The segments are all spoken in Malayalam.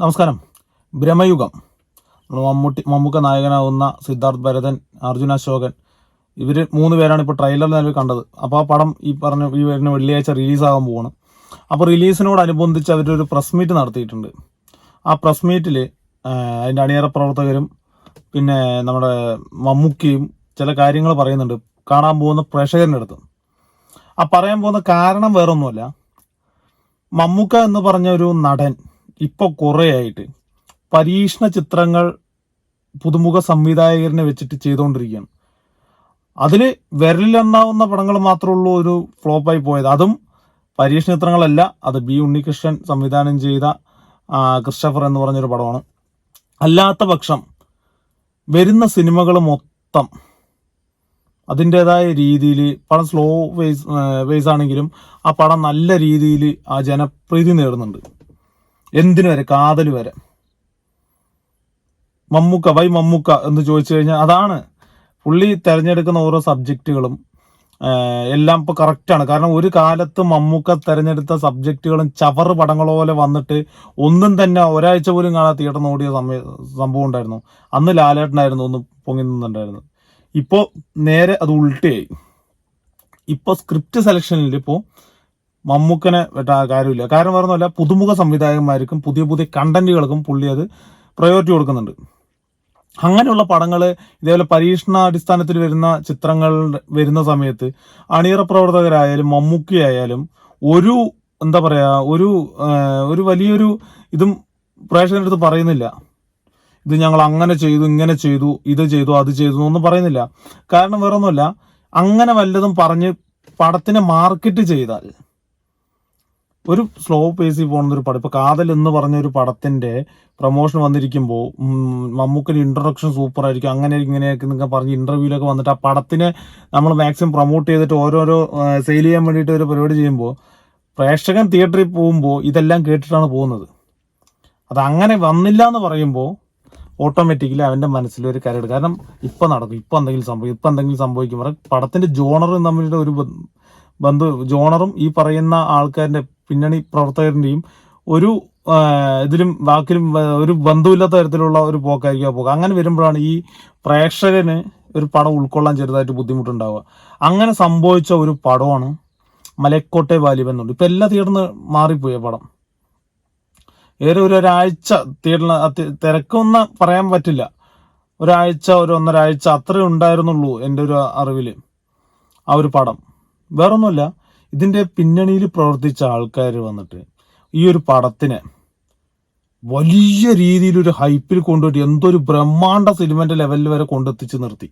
നമസ്കാരം. നമ്മൾ മമ്മൂട്ടി മമ്മൂക്ക നായകനാവുന്ന സിദ്ധാർത്ഥ് ഭരതൻ അർജുന അശോകൻ ഇവർ മൂന്ന് പേരാണ് ഇപ്പോൾ ട്രെയിലർ നിലവിൽ കണ്ടത്. അപ്പോൾ ആ പടം ഈ പറഞ്ഞ ഈ വരുന്ന വെള്ളിയാഴ്ച റിലീസാകാൻ പോവാണ്. അപ്പോൾ റിലീസിനോടനുബന്ധിച്ച് അവരൊരു പ്രസ് മീറ്റ് നടത്തിയിട്ടുണ്ട്. ആ പ്രസ് മീറ്റിൽ അതിന്റെ അണിയറ പ്രവർത്തകരും പിന്നെ നമ്മുടെ മമ്മൂക്കയും ചില കാര്യങ്ങൾ പറയുന്നുണ്ട്. കാണാൻ പോകുന്ന പ്രേക്ഷകരുടെ അടുത്ത്. ആ പറയാൻ പോകുന്ന കാരണം വേറൊന്നുമല്ല. മമ്മൂക്ക എന്ന് പറഞ്ഞ ഒരു നടൻ ഇപ്പൊ കുറേ ആയിട്ട് പരീക്ഷണ ചിത്രങ്ങൾ പുതുമുഖ സംവിധായകരനെ വെച്ചിട്ട് ചെയ്തുകൊണ്ടിരിക്കുകയാണ് അതിൽ വിരലിലെണ്ണാവുന്ന പടങ്ങൾ മാത്രമേ ഉള്ളൂ ഒരു ഫ്ലോപ്പായി പോയത്. അതും പരീക്ഷണ ചിത്രങ്ങളല്ല. അത് ബി ഉണ്ണികൃഷ്ണൻ സംവിധാനം ചെയ്ത ക്രിസ്റ്റഫർ എന്ന് പറഞ്ഞൊരു പടമാണ്. അല്ലാത്ത പക്ഷം വരുന്ന സിനിമകൾ മൊത്തം അതിന്റെതായ രീതിയിൽ പടം സ്ലോ വേസ് വേസ് ആണെങ്കിലും ആ പടം നല്ല രീതിയിൽ ആ ജനപ്രീതി നേടുന്നുണ്ട്. എന്തിനു വരെ? കാതൽ വരെ. മമ്മൂക്ക വൈ മമ്മൂക്ക എന്ന് ചോദിച്ചു കഴിഞ്ഞാൽ അതാണ്. പുള്ളി തിരഞ്ഞെടുക്കുന്ന ഓരോ സബ്ജക്റ്റുകളും എല്ലാം ഇപ്പോൾ കറക്റ്റാണ് കാരണം ഒരു കാലത്ത് മമ്മൂക്ക തിരഞ്ഞെടുത്ത സബ്ജക്റ്റുകളും ചവറ് പടങ്ങളോ പോലെ വന്നിട്ട് ഒന്നും തന്നെ ഒരാഴ്ച പോലും കാണാൻ തിയേറ്ററിൽ ഓടിയ സമയ സംഭവം ഉണ്ടായിരുന്നു. അന്ന് ലാലേട്ടനായിരുന്നു ഒന്ന് പൊങ്ങി നിന്നുണ്ടായിരുന്നു ഇപ്പോൾ നേരെ അത് ഉൾട്ടയായി. ഇപ്പോൾ സ്ക്രിപ്റ്റ് സെലക്ഷനിൽ ഇപ്പോൾ മമ്മൂക്കനെ വെട്ടാ കാര്യമില്ല. കാരണം പറഞ്ഞല്ല പുതുമുഖ സംവിധായകന്മാർക്കും പുതിയ പുതിയ കണ്ടന്റുകൾക്കും പുള്ളി അത് പ്രയോറിറ്റി കൊടുക്കുന്നുണ്ട്. അങ്ങനെയുള്ള പടങ്ങൾ ഇതേപോലെ പരീക്ഷണാടിസ്ഥാനത്തിൽ വരുന്ന ചിത്രങ്ങൾ വരുന്ന സമയത്ത് അണിയറ പ്രവർത്തകരായാലും മമ്മൂക്കിയായാലും ഒരു എന്താ പറയാ ഒരു ഒരു വലിയൊരു ഇതും പ്രേക്ഷകരുടെ അടുത്ത് പറയുന്നില്ല. ഇത് ഞങ്ങൾ അങ്ങനെ ചെയ്തു ഇങ്ങനെ ചെയ്തു ഇത് ചെയ്തു അത് ചെയ്തു എന്നൊന്നും പറയുന്നില്ല. കാരണം വേറൊന്നുമല്ല അങ്ങനെ വല്ലതും പറഞ്ഞ് പടത്തിനെ മാർക്കറ്റ് ചെയ്താൽ ഒരു സ്ലോ പേസിൽ പോകുന്ന ഒരു പടം. ഇപ്പൊ കാതൽ എന്ന് പറഞ്ഞ ഒരു പടത്തിന്റെ പ്രൊമോഷൻ വന്നിരിക്കുമ്പോൾ മമ്മൂക്കിന് ഇൻട്രൊഡക്ഷൻ സൂപ്പർ ആയിരിക്കും. അങ്ങനെ ഇങ്ങനെയൊക്കെ നിങ്ങൾ പറഞ്ഞ് ഇന്റർവ്യൂലൊക്കെ വന്നിട്ട് ആ പടത്തിനെ നമ്മൾ മാക്സിമം പ്രൊമോട്ട് ചെയ്തിട്ട് ഓരോരോ സെയിൽ ചെയ്യാൻ വേണ്ടിയിട്ട് ഒരു പരിപാടി ചെയ്യുമ്പോൾ പ്രേക്ഷകൻ തിയേറ്ററിൽ പോകുമ്പോൾ ഇതെല്ലാം കേട്ടിട്ടാണ് പോകുന്നത്. അത് അങ്ങനെ വന്നില്ല എന്ന് പറയുമ്പോൾ ഓട്ടോമാറ്റിക്കലി അവന്റെ മനസ്സിൽ ഒരു കരട്. കാരണം ഇപ്പം നടക്കും. ഇപ്പം എന്തെങ്കിലും സംഭവിക്കും ഇപ്പം എന്തെങ്കിലും സംഭവിക്കും. പടത്തിന്റെ ജോണറും തമ്മിലുള്ള ഒരു ബന്ധു ജോണറും ഈ പറയുന്ന ആൾക്കാരുടെ പിന്നണി പ്രവർത്തകരുടെയും ഒരു ഇതിലും വാക്കിലും ഒരു ബന്ധമില്ലാത്ത തരത്തിലുള്ള ഒരു പോക്കായിരിക്കും ആ പോക്ക്. അങ്ങനെ വരുമ്പോഴാണ് ഈ പ്രേക്ഷകന് ഒരു പടം ഉൾക്കൊള്ളാൻ ചെറുതായിട്ട് ബുദ്ധിമുട്ടുണ്ടാവുക. അങ്ങനെ സംഭവിച്ച ഒരു പടമാണ് മലക്കോട്ടെ വാലിബൻ എന്നുണ്ട് ഇപ്പം എല്ലാ തിയേറ്ററിന്ന് മാറിപ്പോയി മാറിപ്പോയ പടം. ഏറെ ഒരു ഒരാഴ്ച തിയേറ്ററിൽ തിരക്കൊന്നും പറയാൻ പറ്റില്ല. ഒരാഴ്ച ഒരു ഒന്നരാഴ്ച അത്രേ ഉണ്ടായിരുന്നുള്ളൂ എന്റെ ഒരു അറിവിൽ ആ ഒരു പടം. വേറൊന്നുമല്ല. ഇതിന്റെ പിന്നണിയിൽ പ്രവർത്തിച്ച ആൾക്കാർ വന്നിട്ട് ഈ ഒരു പടത്തിനെ വലിയ രീതിയിലൊരു ഹൈപ്പിൽ കൊണ്ടുപോയിട്ട് എന്തൊരു ബ്രഹ്മാണ്ട സിനിമന്റെ ലെവലിൽ വരെ കൊണ്ടെത്തിച്ച് നിർത്തി.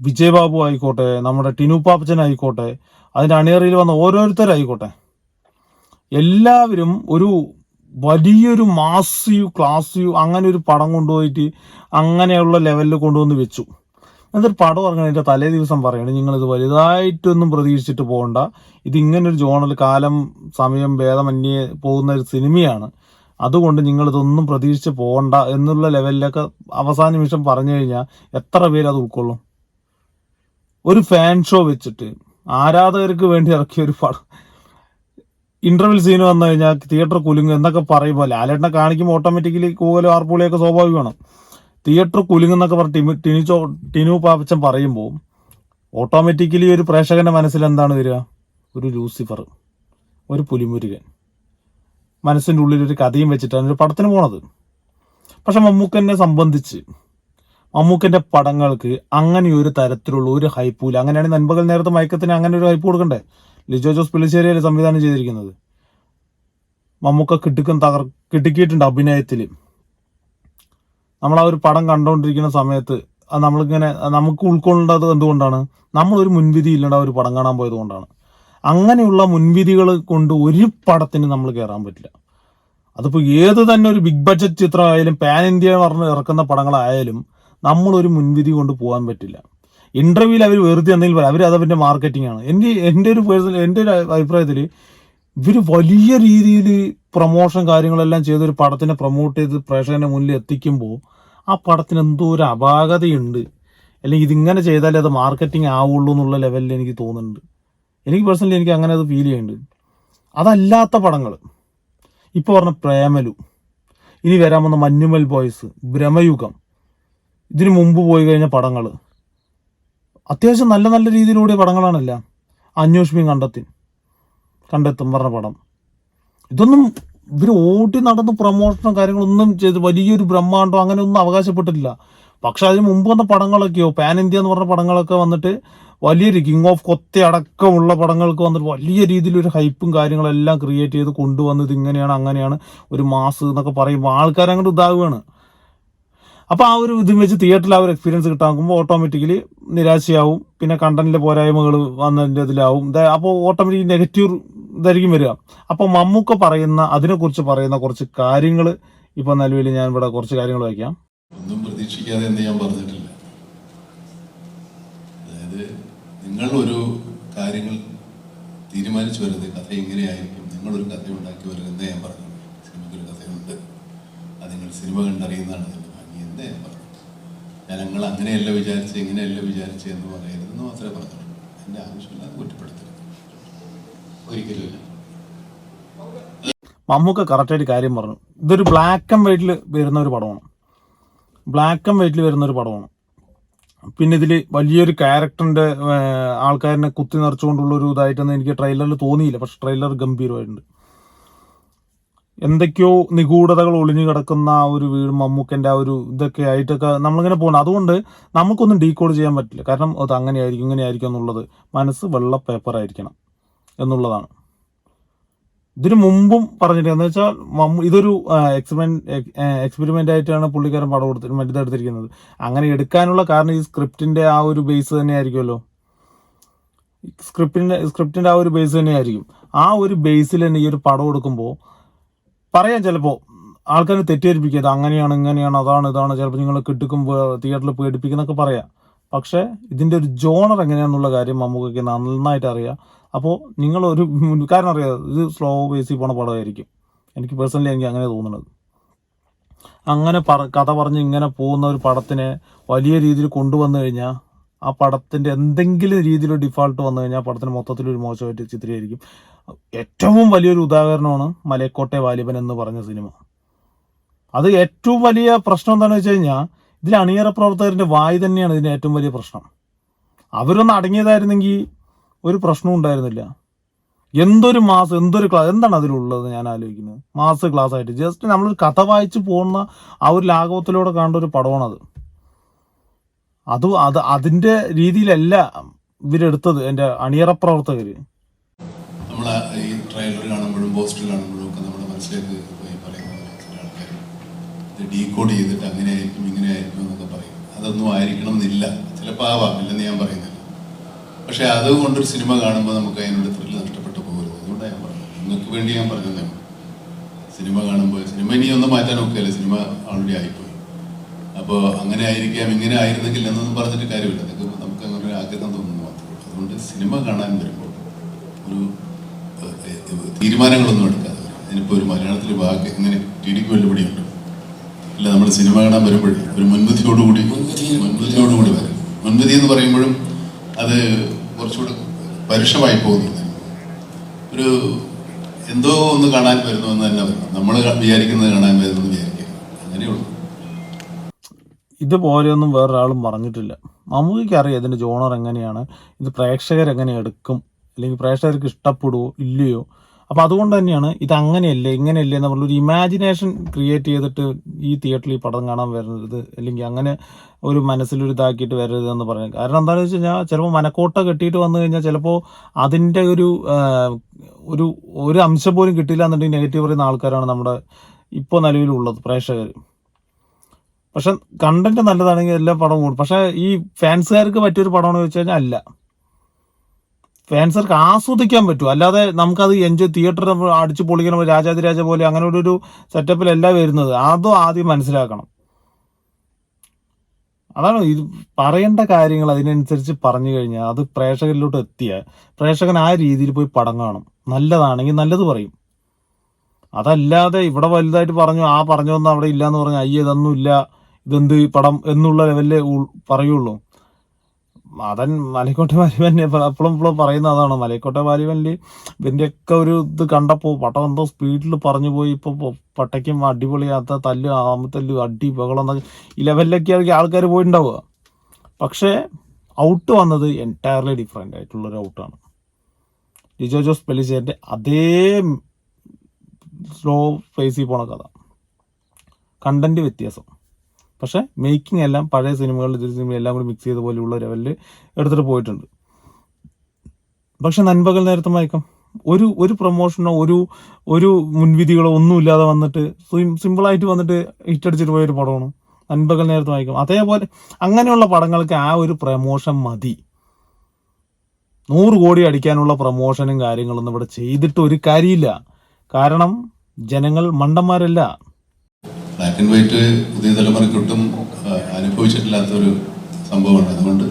വിജയബാബു ആയിക്കോട്ടെ നമ്മുടെ ടിനു പാപ്പച്ചൻ ആയിക്കോട്ടെ അതിന്റെ അണിയറയിൽ വന്ന ഓരോരുത്തരായിക്കോട്ടെ എല്ലാവരും ഒരു വലിയൊരു മാസ്യു ക്ലാസ്യു അങ്ങനെ ഒരു പടം കൊണ്ടുപോയിട്ട് അങ്ങനെയുള്ള ലെവലിൽ കൊണ്ടുവന്ന് വെച്ചു. എന്നിട്ട് പടം ഇറങ്ങണതിന്റെ തലേ ദിവസം പറയണം. നിങ്ങൾ ഇത് വലുതായിട്ടൊന്നും പ്രതീക്ഷിച്ചിട്ട് പോകണ്ട. ഇത് ഇങ്ങനൊരു ജോണൽ കാലം സമയം ഭേദമന്യേ പോകുന്ന ഒരു സിനിമയാണ്. അതുകൊണ്ട് നിങ്ങളിതൊന്നും പ്രതീക്ഷിച്ച് പോകണ്ട എന്നുള്ള ലെവലിലൊക്കെ അവസാന നിമിഷം പറഞ്ഞു കഴിഞ്ഞാൽ എത്ര പേര് അത് ഉൾക്കൊള്ളും? ഒരു ഫാൻ ഷോ വെച്ചിട്ട് ആരാധകർക്ക് വേണ്ടി ഇറക്കിയ ഒരു പടം. ഇന്റർവെൽ സീൻ വന്നു കഴിഞ്ഞാൽ തിയേറ്റർ കുലുങ്ങും എന്നൊക്കെ പറയുമ്പോൾ ലാലേട്ടനെ കാണിക്കുമ്പോൾ ഓട്ടോമാറ്റിക്കലി കൂകലും ആർപ്പുളിയൊക്കെ സ്വാഭാവികമാണ്? തിയേറ്റർ കുലുങ്ങുന്നൊക്കെ പറഞ്ഞ് ടിനു ടിനിച്ചോ ടിനു പാപ്പച്ചൻ പറയുമ്പോൾ ഓട്ടോമാറ്റിക്കലി ഒരു പ്രേക്ഷകന്റെ മനസ്സിൽ എന്താണ് വരിക? ഒരു ലൂസിഫർ ഒരു പുലിമുരുകൻ. മനസ്സിന്റെ ഉള്ളിൽ ഒരു കഥയും വെച്ചിട്ടാണ് ഒരു പടത്തിന് പോണത്. പക്ഷെ മമ്മൂക്കനെ സംബന്ധിച്ച് മമ്മൂക്കന്റെ പടങ്ങൾക്ക് അങ്ങനെ ഒരു തരത്തിലുള്ള ഒരു ഹൈപ്പൂല അങ്ങനെയാണ് നൻപകൽ നേരത്തെ മയക്കത്തിന് അങ്ങനെ ഒരു ഹൈപ്പ് കൊടുക്കണ്ടേ? ലിജോ ജോസ് പിള്ളിശ്ശേരിയല്ലേ സംവിധാനം ചെയ്തിരിക്കുന്നത്? മമ്മൂക്ക കിട്ടുക്കും തകർ കിട്ടിക്കിയിട്ടുണ്ട് അഭിനയത്തിൽ നമ്മൾ ആ ഒരു പടം കണ്ടുകൊണ്ടിരിക്കുന്ന സമയത്ത് നമ്മളിങ്ങനെ നമുക്ക് ഉൾക്കൊള്ളേണ്ടത് എന്തുകൊണ്ടാണ്? നമ്മളൊരു മുൻവിധി ഇല്ലാണ്ട് ഒരു പടം കാണാൻ പോയത് കൊണ്ടാണ്. അങ്ങനെയുള്ള മുൻവിധികൾ കൊണ്ട് ഒരു പടത്തിന് നമ്മൾ കയറാൻ പറ്റില്ല. അതിപ്പോൾ ഏത് തന്നെ ഒരു ബിഗ് ബഡ്ജറ്റ് ചിത്രമായാലും പാൻ ഇന്ത്യ പറഞ്ഞ് ഇറക്കുന്ന പടങ്ങളായാലും നമ്മളൊരു മുൻവിധി കൊണ്ട് പോകാൻ പറ്റില്ല. ഇന്റർവ്യൂവിൽ അവർ വെറുതെ എന്തെങ്കിലും പറയും. അവർ അതവന്റെ മാർക്കറ്റിംഗ് ആണ്. എന്റെ എന്റെ ഒരു പേഴ്സണൽ എന്റെ ഒരു അഭിപ്രായത്തിൽ ഇവർ വലിയ രീതിയിൽ പ്രൊമോഷൻ കാര്യങ്ങളെല്ലാം ചെയ്ത് ഒരു പടത്തിനെ പ്രൊമോട്ട് ചെയ്ത് പ്രേക്ഷകന്റെ മുന്നിൽ എത്തിക്കുമ്പോൾ ആ പടത്തിന് എന്തോ ഒരു അപാകതയുണ്ട്. അല്ലെങ്കിൽ ഇതിങ്ങനെ ചെയ്താലേ അത് മാർക്കറ്റിംഗ് ആവുള്ളൂ എന്നുള്ള ലെവലിൽ എനിക്ക് തോന്നുന്നുണ്ട്. എനിക്ക് പേഴ്സണലി എനിക്ക് അങ്ങനെ അത് ഫീൽ ചെയ്യുന്നുണ്ട്. അതല്ലാത്ത പടങ്ങൾ ഇപ്പോൾ പറഞ്ഞ പ്രേമലു. ഇനി വരാൻ വന്ന മഞ്ഞുമൽ ബോയ്സ് ഭ്രമയുഗം. ഇതിനു മുമ്പ് പോയി കഴിഞ്ഞ പടങ്ങൾ അത്യാവശ്യം നല്ല നല്ല രീതിയിലൂടെ പടങ്ങളാണല്ല. അന്വേഷിപ്പിയും കണ്ടെത്തി കണ്ടെത്തും പടം. ഇതൊന്നും ഇവർ ഓടി നടന്ന് പ്രൊമോഷനും കാര്യങ്ങളൊന്നും ചെയ്ത് വലിയൊരു ബ്രഹ്മാണ്ടോ അങ്ങനെ ഒന്നും അവകാശപ്പെട്ടിട്ടില്ല. പക്ഷെ അതിന് മുമ്പ് വന്ന പടങ്ങളൊക്കെയോ പാൻ ഇന്ത്യ എന്ന് പറഞ്ഞ പടങ്ങളൊക്കെ വന്നിട്ട് വലിയൊരു കിങ് ഓഫ് കൊത്ത അടക്കമുള്ള പടങ്ങൾക്ക് വന്നിട്ട് വലിയ രീതിയിലൊരു ഹൈപ്പും കാര്യങ്ങളെല്ലാം ക്രിയേറ്റ് ചെയ്ത് കൊണ്ടുവന്നത് ഇങ്ങനെയാണ് അങ്ങനെയാണ് ഒരു മാസ് എന്നൊക്കെ പറയുമ്പോൾ ആൾക്കാരങ്ങോട്ട് ഇതാവുകയാണ്. അപ്പോൾ ആ ഒരു ഇതും വെച്ച് തിയേറ്ററിൽ ആ ഒരു എക്സ്പീരിയൻസ് കിട്ടാകുമ്പോൾ ഓട്ടോമാറ്റിക്കലി നിരാശയാവും. പിന്നെ കണ്ടന്റിലെ പോരായ്മകൾ വന്നതിന്റെ ഇതിലാവും. അപ്പോൾ ഓട്ടോമാറ്റിക് നെഗറ്റീവ് ഇതായിരിക്കും വരിക. അപ്പോൾ മമ്മൂക്ക പറയുന്ന അതിനെക്കുറിച്ച് പറയുന്ന കുറച്ച് കാര്യങ്ങൾ ഇപ്പോൾ നിലവിൽ ഞാൻ ഇവിടെ കുറച്ച് കാര്യങ്ങൾ വയ്ക്കാം. ഒന്നും പ്രതീക്ഷിക്കാതെ എന്ന് ഞാൻ പറഞ്ഞിട്ടില്ല. അതായത് നിങ്ങൾ ഒരു കാര്യങ്ങൾ തീരുമാനിച്ചു വരുന്നത് കഥ നിങ്ങൾ ഒരു കഥ ഉണ്ടാക്കി വരുന്നത് ഞാൻ പറഞ്ഞു സിനിമയ്ക്കൊരു കഥയുണ്ട്. അത് നിങ്ങൾ സിനിമ കണ്ടറിയുന്നതാണ്. ഞാൻ പറഞ്ഞു. ജനങ്ങൾ അങ്ങനെയല്ല വിചാരിച്ച് ഇങ്ങനെയല്ല വിചാരിച്ച് എന്ന് പറയരുതെന്ന് മാത്രമേ പറഞ്ഞുള്ളൂ. എന്റെ ആവശ്യമില്ലാതെ കുറ്റപ്പെടുത്തരുത്. ഒരിക്കലുമില്ല മമ്മൂക്ക കറക്റ്റായിട്ട് കാര്യം പറഞ്ഞു. ഇതൊരു ബ്ലാക്ക് ആൻഡ് വൈറ്റിൽ വരുന്ന ഒരു പടമാണ്. ബ്ലാക്ക് ആൻഡ് വൈറ്റിൽ വരുന്ന ഒരു പടമാണ്. പിന്നെ ഇതിൽ വലിയൊരു ക്യാരക്ടറിന്റെ ആൾക്കാരിനെ കുത്തി നിറച്ചുകൊണ്ടുള്ള ഒരു ഇതായിട്ടൊന്നും എനിക്ക് ട്രെയിലറിൽ തോന്നിയില്ല. പക്ഷെ ട്രെയിലർ ഗംഭീരമായിട്ടുണ്ട്. എന്തൊക്കെയോ നിഗൂഢതകൾ ഒളിഞ്ഞു കിടക്കുന്ന ആ ഒരു വീട് മമ്മൂക്കന്റെ ആ ഒരു ഇതൊക്കെ ആയിട്ടൊക്കെ നമ്മളിങ്ങനെ പോകണം അതുകൊണ്ട് നമുക്കൊന്നും ഡീകോഡ് ചെയ്യാൻ പറ്റില്ല. കാരണം അത് അങ്ങനെയായിരിക്കും ഇങ്ങനെയായിരിക്കും എന്നുള്ളത്. മനസ്സ് വെള്ള പേപ്പർ ആയിരിക്കണം എന്നുള്ളതാണ്. ഇതിനു മുമ്പും പറഞ്ഞിട്ട് എന്ന് വെച്ചാൽ മമ്മൂ ഇതൊരു എക്സ്പെരിമെന്റ് എക്സ്പെരിമെന്റ് ആയിട്ടാണ് പുള്ളിക്കാരൻ പടം കൊടുത്തിട്ട് മറ്റേത് എടുത്തിരിക്കുന്നത്. അങ്ങനെ എടുക്കാനുള്ള കാരണം ഈ സ്ക്രിപ്റ്റിന്റെ ആ ഒരു ബേസ് തന്നെ ആയിരിക്കുമല്ലോ സ്ക്രിപ്റ്റിന്റെ സ്ക്രിപ്റ്റിന്റെ ആ ഒരു ബേസ് തന്നെ ആയിരിക്കും ആ ഒരു ബേസിൽ തന്നെ ഈ ഒരു പടം കൊടുക്കുമ്പോൾ പറയാം ചിലപ്പോൾ ആൾക്കാരെ തെറ്റിദ്ധരിപ്പിക്കുക ഇത് അങ്ങനെയാണ് ഇങ്ങനെയാണ് അതാണ് ഇതാണ് ചിലപ്പോൾ നിങ്ങൾ കിട്ടുക്കും തിയേറ്ററിൽ പേടിപ്പിക്കുന്നൊക്കെ പറയാം. പക്ഷേ ഇതിന്റെ ഒരു ജോണർ എങ്ങനെയാണെന്നുള്ള കാര്യം മമ്മൂക്കൊക്കെ നന്നായിട്ട് അറിയാം. അപ്പോൾ നിങ്ങൾ ഒരു കാരണം അറിയാം ഇത് സ്ലോ ബേസിൽ പോണ പടമായിരിക്കും. എനിക്ക് പേഴ്സണലി എനിക്ക് അങ്ങനെ തോന്നുന്നത്. അങ്ങനെ പറ കഥ പറഞ്ഞ് ഇങ്ങനെ പോകുന്ന ഒരു പടത്തിനെ വലിയ രീതിയിൽ കൊണ്ടുവന്നു കഴിഞ്ഞാൽ ആ പടത്തിന്റെ എന്തെങ്കിലും രീതിയിൽ ഡിഫാൾട്ട് വന്നു കഴിഞ്ഞാൽ പടത്തിന് മൊത്തത്തിൽ ഒരു മോശമായിട്ട് ചിത്രീകരിക്കും. ഏറ്റവും വലിയൊരു ഉദാഹരണമാണ് മലയക്കോട്ടെ വാലിബൻ എന്ന് പറഞ്ഞ സിനിമ. അത് ഏറ്റവും വലിയ പ്രശ്നം എന്താണെന്ന് വെച്ച് കഴിഞ്ഞാൽ ഇതിൽ അണിയറ പ്രവർത്തകരുടെ വായി തന്നെയാണ് ഇതിന്റെ ഏറ്റവും വലിയ പ്രശ്നം. അവരൊന്ന് അടങ്ങിയതായിരുന്നെങ്കിൽ ഒരു പ്രശ്നവും ഉണ്ടായിരുന്നില്ല. എന്തൊരു മാസ് എന്തൊരു ക്ലാസ് എന്താണ് അതിലുള്ളത് ഞാൻ ആലോചിക്കുന്നത്? മാസ് ക്ലാസ് ആയിട്ട് ജസ്റ്റ് നമ്മളൊരു കഥ വായിച്ച് പോകുന്ന ആ ഒരു ലാഘവത്തിലൂടെ കാണേണ്ട ഒരു പടമാണത്. അത് അത് അതിന്റെ രീതിയിലല്ല ഇവരെടുത്തത് എന്റെ അണിയറ പ്രവർത്തകർ നമ്മൾ ഈ ട്രെയിലർ കാണുമ്പോഴും പോസ്റ്റർ കാണുമ്പോഴും ഒക്കെ നമ്മുടെ മനസ്സിലേക്ക് പോയി പറയുന്നത് ആൾക്കാർ ഇത് ഡീകോഡ് ചെയ്തിട്ട് അങ്ങനെ ആയിരിക്കും ഇങ്ങനെ ആയിരിക്കും എന്നൊക്കെ പറയും. അതൊന്നും ആയിരിക്കണം എന്നില്ല ചിലപ്പോൾ ആവാം ഇല്ലെന്ന് ഞാൻ പറയുന്നില്ല. പക്ഷെ അതുകൊണ്ടൊരു സിനിമ കാണുമ്പോൾ നമുക്ക് അതിനോട് ത്രില്ല് നഷ്ടപ്പെട്ടു പോകരുത്. അതുകൊണ്ടാണ് ഞാൻ പറഞ്ഞത്. നിങ്ങൾക്ക് വേണ്ടി ഞാൻ പറഞ്ഞതേ സിനിമ കാണുമ്പോൾ സിനിമ ഇനി ഒന്നും മാറ്റാൻ നോക്കിയല്ലേ സിനിമ ആൾറെഡി ആയിപ്പോയി. അപ്പോൾ അങ്ങനെ ആയിരിക്കാം ഇങ്ങനെ ആയിരുന്നെങ്കിൽ എന്നൊന്നും പറഞ്ഞിട്ട് കാര്യമില്ല. നിങ്ങൾക്ക് നമുക്ക് അങ്ങനെ ഒരു ആഗ്രഹം തോന്നുന്നു മാത്രമേ അതുകൊണ്ട് സിനിമ കാണാൻ വരുമ്പോൾ ഒരു തീരുമാനങ്ങളൊന്നും എടുക്കാതെ ഇനിയിപ്പോൾ ഒരു മലയാളത്തിൽ വാക്ക് ഇങ്ങനെ ടി ഡിക്ക് വെല്ലുവിളിയുണ്ട്. ഇല്ല നമ്മൾ സിനിമ കാണാൻ വരുമ്പോഴേ ഒരു മുൻവിധിയോടുകൂടി മുൻവിധിയോടുകൂടി വരും മുൻവിധി എന്ന് പറയുമ്പോഴും അത് കുറച്ചുകൂടെ പരുഷമായി പോകുന്നു ഒരു എന്തോ ഒന്ന് കാണാൻ വരുന്നു എന്ന് തന്നെ നമ്മൾ വിചാരിക്കുന്നത് കാണാൻ വരുന്നു അങ്ങനെയുള്ളൂ ഇതുപോലെയൊന്നും വേറൊരാളും പറഞ്ഞിട്ടില്ല. മമ്മൂക്ക് അറിയാം ഇതിന്റെ ജോണർ എങ്ങനെയാണ് ഇത് പ്രേക്ഷകർ എങ്ങനെ എടുക്കും അല്ലെങ്കിൽ പ്രേക്ഷകർക്ക് ഇഷ്ടപ്പെടുവോ ഇല്ലയോ. അപ്പോൾ അതുകൊണ്ട് തന്നെയാണ് ഇത് അങ്ങനെയല്ലേ ഇങ്ങനെയല്ലേ എന്ന് പറഞ്ഞൊരു ഇമാജിനേഷൻ ക്രിയേറ്റ് ചെയ്തിട്ട് ഈ തിയേറ്ററിൽ ഈ പടം കാണാൻ വരരുത് അല്ലെങ്കിൽ അങ്ങനെ ഒരു മനസ്സിലൊരു ഇതാക്കിയിട്ട് വരരുത് എന്ന് പറയുന്നത്. കാരണം എന്താണെന്ന് വെച്ച് കഴിഞ്ഞാൽ ചിലപ്പോൾ മനക്കോട്ട കെട്ടിയിട്ട് വന്നു കഴിഞ്ഞാൽ ചിലപ്പോൾ അതിന്റെ ഒരു ഒരു ഒരു അംശം പോലും കിട്ടില്ല എന്നുണ്ടെങ്കിൽ നെഗറ്റീവ് പറയുന്ന ആൾക്കാരാണ് നമ്മുടെ ഇപ്പോൾ നിലവിലുള്ളത് പ്രേക്ഷകർ പക്ഷെ കണ്ടന്റ് നല്ലതാണെങ്കിൽ എല്ലാ പടവും കൂടും. പക്ഷെ ഈ ഫാൻസുകാർക്ക് പറ്റിയൊരു പടമാണെന്ന് വെച്ച് കഴിഞ്ഞാൽ അല്ല. ഫാൻസുകാർക്ക് ആസ്വദിക്കാൻ പറ്റും. അല്ലാതെ നമുക്കത് എൻജോയ് തിയേറ്റർ അടിച്ചു പൊളിക്കണം രാജാതിരാജ പോലെ അങ്ങനെ ഒരു സെറ്റപ്പിലല്ല വരുന്നത്. അതും ആദ്യം മനസ്സിലാക്കണം. അതാണ് ഇത് പറയേണ്ട കാര്യങ്ങൾ അതിനനുസരിച്ച് പറഞ്ഞു കഴിഞ്ഞാൽ അത് പ്രേക്ഷകരിലോട്ട് എത്തിയ പ്രേക്ഷകൻ ആ രീതിയിൽ പോയി പടം കാണും. നല്ലതാണെങ്കിൽ നല്ലത് പറയും. അതല്ലാതെ ഇവിടെ വലുതായിട്ട് പറഞ്ഞു ആ പറഞ്ഞൊന്നും അവിടെ ഇല്ല എന്ന് പറഞ്ഞു അയ്യ ഇതൊന്നും ഇല്ല. ഇതെന്ത് പടം എന്നുള്ള ലെവലിലേ പറയുള്ളൂ. അതൻ മലക്കോട്ടെ വാലിബൻ എപ്പോഴും എപ്പോഴും പറയുന്ന അതാണ്. മലക്കോട്ടെ വാലിബനിൽ ഇവന്റെയൊക്കെ ഒരു ഇത് കണ്ടപ്പോൾ പട്ടം എന്തോ സ്പീഡിൽ പറഞ്ഞു പോയി. ഇപ്പോൾ പട്ടയ്ക്കും അടിപൊളിയാത്ത തല്ല് ആമത്തല്ല് അടി ബഹളം എന്നൊക്കെ ഈ ലെവലിലൊക്കെ ആയിരിക്കും ആൾക്കാർ പോയിട്ടുണ്ടാവുക പക്ഷേ ഔട്ട് വന്നത് എന്റയർലി ഡിഫറെന്റ് ആയിട്ടുള്ളൊരു ഔട്ടാണ് ലിജോ ജോസ് പെലിസേന്റെ അതേ സ്ലോ ഫേസിൽ പോണ കഥ. കണ്ടന്റ് വ്യത്യാസം. പക്ഷേ മേക്കിംഗ് എല്ലാം പഴയ സിനിമകളിൽ ഇതിൽ സിനിമ എല്ലാം കൂടി മിക്സ് ചെയ്ത പോലെയുള്ള ലെവലിൽ എടുത്തിട്ട് പോയിട്ടുണ്ട്. പക്ഷെ നൻപകൽ നേരത്തെ മയക്കം. ഒരു ഒരു പ്രൊമോഷനോ ഒരു ഒരു മുൻവിധികളോ ഒന്നുമില്ലാതെ വന്നിട്ട് സിമ്പിളായിട്ട് വന്നിട്ട് ഹിറ്റ് ഹിറ്റടിച്ചിട്ട് പോയൊരു പടമാണ് നൻപകൽ നേരത്തെ മയക്കം. അതേപോലെ അങ്ങനെയുള്ള പടങ്ങൾക്ക് ആ ഒരു പ്രമോഷൻ മതി. നൂറ് കോടി അടിക്കാനുള്ള പ്രമോഷനും കാര്യങ്ങളൊന്നും ഇവിടെ ചെയ്തിട്ട് ഒരു കാര്യമില്ല. കാരണം ജനങ്ങൾ മണ്ടന്മാരല്ല. ബ്ലാക്ക് ആൻഡ് വൈറ്റ് പുതിയ തലമുറയ്ക്കൊട്ടും അനുഭവിച്ചിട്ടില്ലാത്തൊരു സംഭവമാണ്. അതുകൊണ്ട്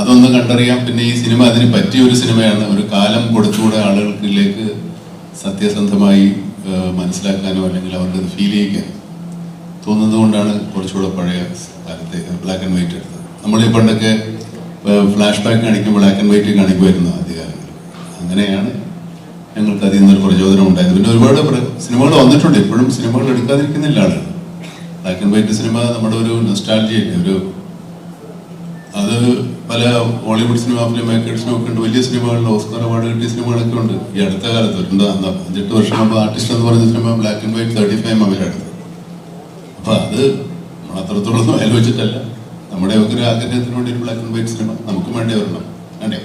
അതൊന്ന് കണ്ടറിയാം. പിന്നെ ഈ സിനിമ അതിന് പറ്റിയ ഒരു സിനിമയാണ്. ഒരു കാലം കൊടുത്തുകൂടെ ആളുകൾക്കിലേക്ക് സത്യസന്ധമായി മനസ്സിലാക്കാനോ അല്ലെങ്കിൽ അവർക്ക് അത് ഫീൽ ചെയ്യിക്കാൻ തോന്നുന്നത് കൊണ്ടാണ് കുറച്ചുകൂടെ പഴയ കാലത്തെ ബ്ലാക്ക് ആൻഡ് വൈറ്റ് എടുത്തത്. നമ്മൾ ഈ പണ്ടൊക്കെ ഫ്ലാഷ് ബാക്ക് കാണിക്കും ബ്ലാക്ക് ആൻഡ് വൈറ്റ് കാണിക്കുമായിരുന്നു ആദ്യകാലങ്ങളിൽ. അങ്ങനെയാണ് ഞങ്ങൾക്ക് അതിൽ നിന്നൊരു പ്രചോദനം ഉണ്ടായത് പിന്നെ ഒരുപാട് സിനിമകൾ വന്നിട്ടുണ്ട്. ഇപ്പോഴും സിനിമകൾ എടുക്കാതിരിക്കുന്നില്ല ആളുകൾ. ബ്ലാക്ക് ആൻഡ് വൈറ്റ് സിനിമ നമ്മുടെ ഒരു നൊസ്റ്റാൾജിയല്ലേ ഒരു അത് പല ഹോളിവുഡ് സിനിമ ഫിലിം മേക്കേഴ്സിനും ഒക്കെ ഉണ്ട്. വലിയ സിനിമകളിൽ ഓസ്കാർ അവാർഡ് കിട്ടിയ സിനിമകളൊക്കെ ഉണ്ട്. ഈ അടുത്ത കാലത്ത് ഒരു അഞ്ചെട്ട് വർഷം മുമ്പ് ആർട്ടിസ്റ്റ് എന്ന് പറഞ്ഞ cinema black and white thirty five മമ്മിലാണ് അപ്പൊ അത് നമ്മൾ അത്രത്തോളം ആലോചിച്ചിട്ടല്ല. നമ്മുടെ ഒക്കെ ഒരു ആഗ്രഹത്തിന് വേണ്ടി ബ്ലാക്ക് ആൻഡ് വൈറ്റ് സിനിമ നമുക്കും വേണ്ടി വരണം. കണ്ടേ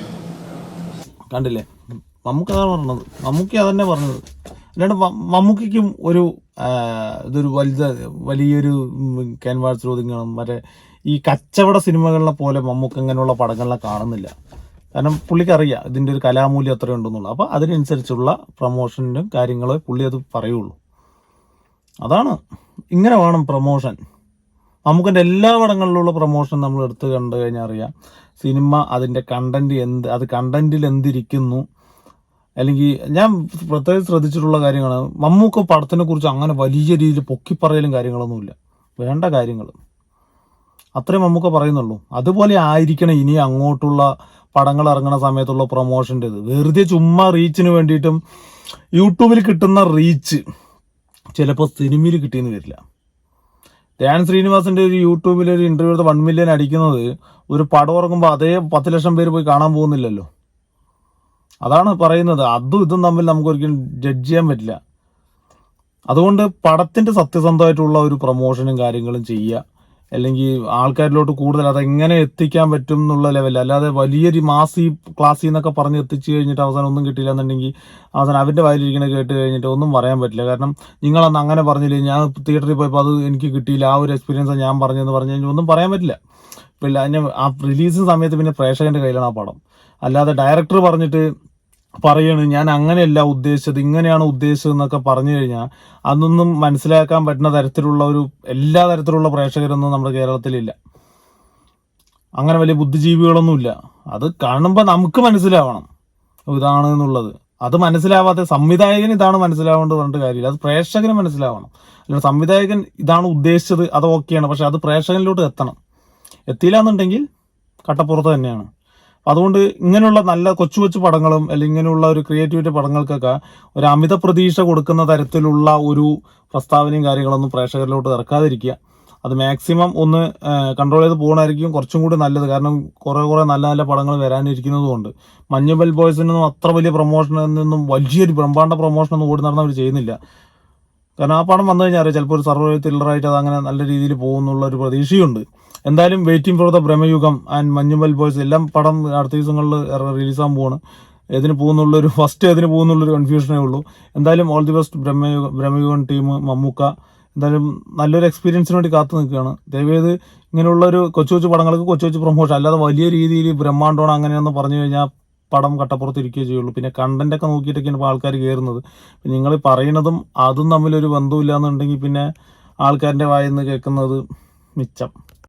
കണ്ടില്ലേ? മമ്മൂക്ക അതാണ് പറഞ്ഞത്. മമ്മൂക്കി അതന്നെ പറഞ്ഞത്. അല്ലാണ്ട് മമ്മൂക്കിക്കും ഒരു ഇതൊരു വലുത് വലിയൊരു ക്യാൻവാസ് ഒതുങ്ങണം വരെ ഈ കച്ചവട സിനിമകളിലെ പോലെ മമ്മൂക്ക ഇങ്ങനെയുള്ള പടങ്ങളിലെ കാണുന്നില്ല. കാരണം പുള്ളിക്ക് അറിയാം ഇതിന്റെ ഒരു കലാമൂല്യം അത്ര ഉണ്ടെന്നുള്ളു അപ്പോൾ അതിനനുസരിച്ചുള്ള പ്രൊമോഷനും കാര്യങ്ങളും പുള്ളി അത് പറയുള്ളൂ. അതാണ്. ഇങ്ങനെ വേണം പ്രൊമോഷൻ. മമ്മൂക്കന്റെ എല്ലാ പടങ്ങളിലുള്ള പ്രൊമോഷൻ നമ്മൾ എടുത്ത് കണ്ടു കഴിഞ്ഞാൽ അറിയാം. സിനിമ അതിന്റെ കണ്ടന്റ് എന്ത് അത് കണ്ടന്റിൽ എന്തിരിക്കുന്നു അല്ലെങ്കിൽ ഞാൻ പ്രത്യേകം ശ്രദ്ധിച്ചിട്ടുള്ള കാര്യങ്ങളാണ്. മമ്മൂക്ക പടത്തിനെ കുറിച്ച് അങ്ങനെ വലിയ രീതിയിൽ പൊക്കിപ്പറയലും കാര്യങ്ങളൊന്നുമില്ല. വേണ്ട കാര്യങ്ങൾ. അത്രേ മമ്മൂക്ക പറയുന്നുള്ളൂ. അതുപോലെ ആയിരിക്കണം ഇനി അങ്ങോട്ടുള്ള പടങ്ങൾ ഇറങ്ങുന്ന സമയത്തുള്ള പ്രൊമോഷന്റെ ഇത് വെറുതെ ചുമ്മാ റീച്ചിന് വേണ്ടിയിട്ടും യൂട്യൂബിൽ കിട്ടുന്ന റീച്ച് ചിലപ്പോൾ സിനിമയിൽ കിട്ടിയെന്ന് വരില്ല. ധ്യാൻ ശ്രീനിവാസിന്റെ ഒരു യൂട്യൂബിൽ ഒരു ഇന്റർവ്യൂ എടുത്ത് വൺ മില്യൺ അടിക്കുന്നത് ഒരു പടം ഇറങ്ങുമ്പോൾ അതേ പത്ത് ലക്ഷം പേര് പോയി കാണാൻ പോകുന്നില്ലല്ലോ. അതാണ് പറയുന്നത്. അതും ഇതും തമ്മിൽ നമുക്ക് ഒരിക്കലും ജഡ്ജ് ചെയ്യാൻ പറ്റില്ല. അതുകൊണ്ട് പടത്തിന്റെ സത്യസന്ധമായിട്ടുള്ള ഒരു പ്രൊമോഷനും കാര്യങ്ങളും ചെയ്യുക. അല്ലെങ്കിൽ ആൾക്കാരിലോട്ട് കൂടുതൽ അതെങ്ങനെ എത്തിക്കാൻ പറ്റും എന്നുള്ള ലെവലിൽ അല്ലാതെ വലിയൊരു മാസി ക്ലാസ്സിൽ നിന്നൊക്കെ പറഞ്ഞ് എത്തിച്ചു കഴിഞ്ഞിട്ട് അവസാനം ഒന്നും കിട്ടില്ല എന്നുണ്ടെങ്കിൽ അവസാനം അവന്റെ വായിലിരിക്കണ കേട്ട് കഴിഞ്ഞിട്ട് ഒന്നും പറയാൻ പറ്റില്ല. കാരണം നിങ്ങളന്ന് അങ്ങനെ പറഞ്ഞില്ലേ ഞാൻ തിയേറ്ററിൽ പോയപ്പോൾ അത് എനിക്ക് കിട്ടിയില്ല ആ ഒരു എക്സ്പീരിയൻസ് ഞാൻ പറഞ്ഞെന്ന് പറഞ്ഞു കഴിഞ്ഞാൽ ഒന്നും പറയാൻ പറ്റില്ല. പിന്നെ അതിന് ആ റിലീസിന് സമയത്ത് പിന്നെ പ്രേക്ഷകന്റെ കയ്യിലാണ് ആ പടം. അല്ലാതെ ഡയറക്ടർ പറഞ്ഞിട്ട് പറയാണ് ഞാൻ അങ്ങനെയല്ല ഉദ്ദേശിച്ചത് ഇങ്ങനെയാണ് ഉദ്ദേശിച്ചത് എന്നൊക്കെ പറഞ്ഞു കഴിഞ്ഞാൽ അതൊന്നും മനസ്സിലാക്കാൻ പറ്റുന്ന തരത്തിലുള്ള ഒരു എല്ലാ തരത്തിലുള്ള പ്രേക്ഷകരൊന്നും നമ്മുടെ കേരളത്തിലില്ല. അങ്ങനെ വലിയ ബുദ്ധിജീവികളൊന്നുമില്ല. അത് കാണുമ്പോൾ നമുക്ക് മനസ്സിലാവണം ഇതാണ് എന്നുള്ളത്. അത് മനസ്സിലാവാത്ത സംവിധായകൻ ഇതാണ് മനസ്സിലാവേണ്ടത് പറഞ്ഞിട്ട് കാര്യമില്ല. അത് പ്രേക്ഷകന് മനസ്സിലാവണം. അല്ല സംവിധായകൻ ഇതാണ് ഉദ്ദേശിച്ചത് അത് ഓക്കെയാണ്. പക്ഷെ അത് പ്രേക്ഷകനിലോട്ട് എത്തണം. എത്തിയില്ല എന്നുണ്ടെങ്കിൽ കട്ടപ്പുറത്ത് തന്നെയാണ്. അതുകൊണ്ട് ഇങ്ങനെയുള്ള നല്ല കൊച്ചു കൊച്ചു പടങ്ങളും അല്ലെങ്കിൽ ഇങ്ങനെയുള്ള ഒരു ക്രിയേറ്റിവിറ്റി പടങ്ങൾക്കൊക്കെ ഒരു അമിത പ്രതീക്ഷ കൊടുക്കുന്ന തരത്തിലുള്ള ഒരു പ്രസ്താവനയും കാര്യങ്ങളൊന്നും പ്രേക്ഷകരിലോട്ട് ഇറക്കാതിരിക്കുക. അത് മാക്സിമം ഒന്ന് കൺട്രോൾ ചെയ്ത് പോകണമായിരിക്കും കുറച്ചും കൂടി നല്ലത്. കാരണം കുറേ കുറേ നല്ല നല്ല പടങ്ങൾ വരാനിരിക്കുന്നതുകൊണ്ട്. മഞ്ഞുബൽ ബോയ്സിനൊന്നും അത്ര വലിയ പ്രൊമോഷനിൽ നിന്നും വലിയൊരു ബ്രഹ്മാണ്ഡ പ്രൊമോഷനൊന്നും ഓടി നടന്ന് അവർ ചെയ്യുന്നില്ല. കാരണം ആ പണം വന്നു കഴിഞ്ഞാൽ അറിയാം ചിലപ്പോൾ ഒരു സർവേ ത്രില്ലറായിട്ട് അത് അങ്ങനെ നല്ല രീതിയിൽ പോകുന്നുള്ള ഒരു പ്രതീക്ഷയുണ്ട്. എന്തായാലും waiting for the Bramayugam and Manjummel boys എല്ലാം പടം അടുത്ത ദിവസങ്ങളിൽ റിലീസാകാൻ പോവാണ്. ഏതിന് പോകുന്നുള്ളൊരു ഫസ്റ്റ് ഏതിന് പോകുന്നുള്ളൊരു കൺഫ്യൂഷനേ ഉള്ളൂ. എന്തായാലും all the best Bramayugam Bramayugan team Mammukka. എന്തായാലും നല്ലൊരു എക്സ്പീരിയൻസിന് വേണ്ടി കാത്തു നിൽക്കുകയാണ്. ദയവേത് ഇങ്ങനെയുള്ള ഒരു കൊച്ചു കൊച്ചു പടങ്ങൾക്ക് കൊച്ചു കൊച്ചു പ്രൊമോഷൻ അല്ലാതെ വലിയ രീതിയിൽ ബ്രഹ്മാണ്ടമാണ് അങ്ങനെയെന്ന് പറഞ്ഞു കഴിഞ്ഞാൽ പടം കട്ടപ്പുറത്ത് ഇരിക്കുകയോ ചെയ്യുള്ളൂ. പിന്നെ കണ്ടന്റ് ഒക്കെ നോക്കിയിട്ടൊക്കെയാണ് ഇപ്പോൾ ആൾക്കാർ കയറുന്നത് നിങ്ങൾ പറയുന്നതും അതും തമ്മിലൊരു ബന്ധമില്ല എന്നുണ്ടെങ്കിൽ പിന്നെ ആൾക്കാരിന്റെ വായിൽ നിന്ന് കേൾക്കുന്നത് മിച്ചം.